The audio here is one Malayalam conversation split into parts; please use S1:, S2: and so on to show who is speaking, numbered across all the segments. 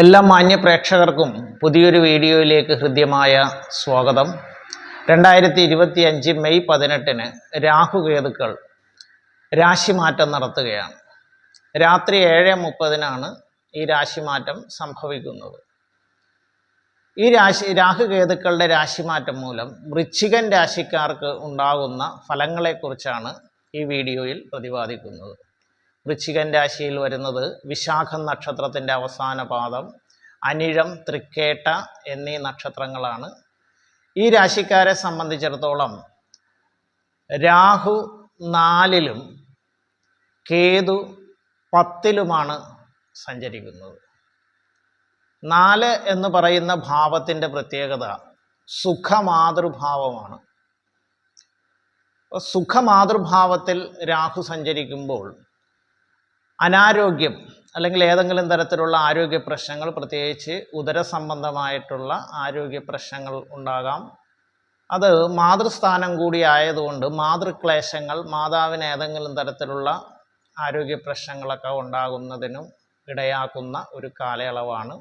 S1: എല്ലാ മാന്യ പ്രേക്ഷകർക്കും പുതിയൊരു വീഡിയോയിലേക്ക് ഹൃദ്യമായ സ്വാഗതം. രണ്ടായിരത്തി ഇരുപത്തി അഞ്ച് മെയ് പതിനെട്ടിന് രാഹുകേതുക്കൾ രാശിമാറ്റം നടത്തുകയാണ്. രാത്രി ഏഴ് മുപ്പതിനാണ് ഈ രാശിമാറ്റം സംഭവിക്കുന്നത്. ഈ രാശി രാഹുകേതുക്കളുടെ രാശിമാറ്റം മൂലം വൃശ്ചികൻ രാശിക്കാർക്ക് ഉണ്ടാകുന്ന ഫലങ്ങളെക്കുറിച്ചാണ് ഈ വീഡിയോയിൽ പ്രതിപാദിക്കുന്നത്. വൃശ്ചികൻ രാശിയിൽ വരുന്നത് വിശാഖം നക്ഷത്രത്തിന്റെ അവസാന പാദം അനിഴം തൃക്കേട്ട എന്നീ നക്ഷത്രങ്ങളാണ്. ഈ രാശിക്കാരെ സംബന്ധിച്ചിടത്തോളം രാഹു നാലിലും കേതു പത്തിലുമാണ് സഞ്ചരിക്കുന്നത്. നാല് എന്ന് പറയുന്ന ഭാവത്തിന്റെ പ്രത്യേകത സുഖമാതൃഭാവമാണ്. സുഖമാതൃഭാവത്തിൽ രാഹു സഞ്ചരിക്കുമ്പോൾ അനാരോഗ്യം അല്ലെങ്കിൽ ഏതെങ്കിലും തരത്തിലുള്ള ആരോഗ്യ പ്രശ്നങ്ങൾ പ്രത്യേകിച്ച് ഉദര സംബന്ധമായിട്ടുള്ള ആരോഗ്യ പ്രശ്നങ്ങൾ ഉണ്ടാകാം. അത് മാതൃസ്ഥാനം കൂടി ആയതുകൊണ്ട് മാതൃക്ലേശങ്ങൾ മാതാവിന് ഏതെങ്കിലും തരത്തിലുള്ള ആരോഗ്യ പ്രശ്നങ്ങളൊക്കെ ഉണ്ടാകുന്നതിനും ഇടയാക്കുന്ന ഒരു കാലയളവാണ്.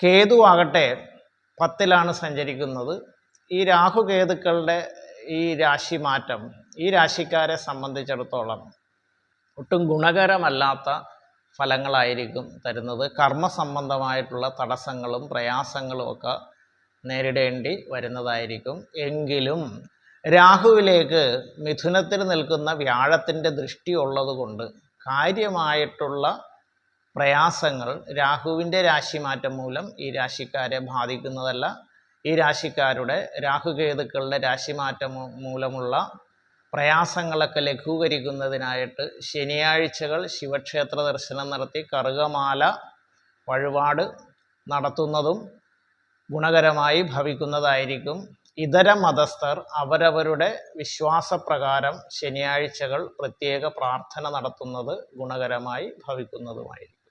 S1: കേതു ആകട്ടെ പത്തിലാണ് സഞ്ചരിക്കുന്നത്. ഈ രാഹുകേതുക്കളുടെ ഈ രാശി മാറ്റം ഈ രാശിക്കാരെ സംബന്ധിച്ചിടത്തോളം ഒട്ടും ഗുണകരമല്ലാത്ത ഫലങ്ങളായിരിക്കും തരുന്നത്. കർമ്മ സംബന്ധമായിട്ടുള്ള തടസ്സങ്ങളും പ്രയാസങ്ങളും ഒക്കെ നേരിടേണ്ടി വരുന്നതായിരിക്കും. എങ്കിലും രാഹുവിലേക്ക് മിഥുനത്തിൽ നിൽക്കുന്ന വ്യാഴത്തിന്റെ ദൃഷ്ടി ഉള്ളതുകൊണ്ട് കാര്യമായിട്ടുള്ള പ്രയാസങ്ങൾ രാഹുവിന്റെ രാശിമാറ്റം മൂലം ഈ രാശിക്കാരെ ബാധിക്കുന്നതല്ല. ഈ രാശിക്കാരുടെ രാഹുകേതുക്കളുടെ രാശിമാറ്റം മൂലമുള്ള പ്രയാസങ്ങളൊക്കെ ലഘൂകരിക്കുന്നതിനായിട്ട് ശനിയാഴ്ചകൾ ശിവക്ഷേത്ര ദർശനം നടത്തി കറുകമാല വഴിപാട് നടത്തുന്നതും ഗുണകരമായി ഭവിക്കുന്നതായിരിക്കും. ഇതര മതസ്ഥർ അവരവരുടെ വിശ്വാസപ്രകാരം ശനിയാഴ്ചകൾ പ്രത്യേക പ്രാർത്ഥന നടത്തുന്നത് ഗുണകരമായി ഭവിക്കുന്നതുമായിരിക്കും.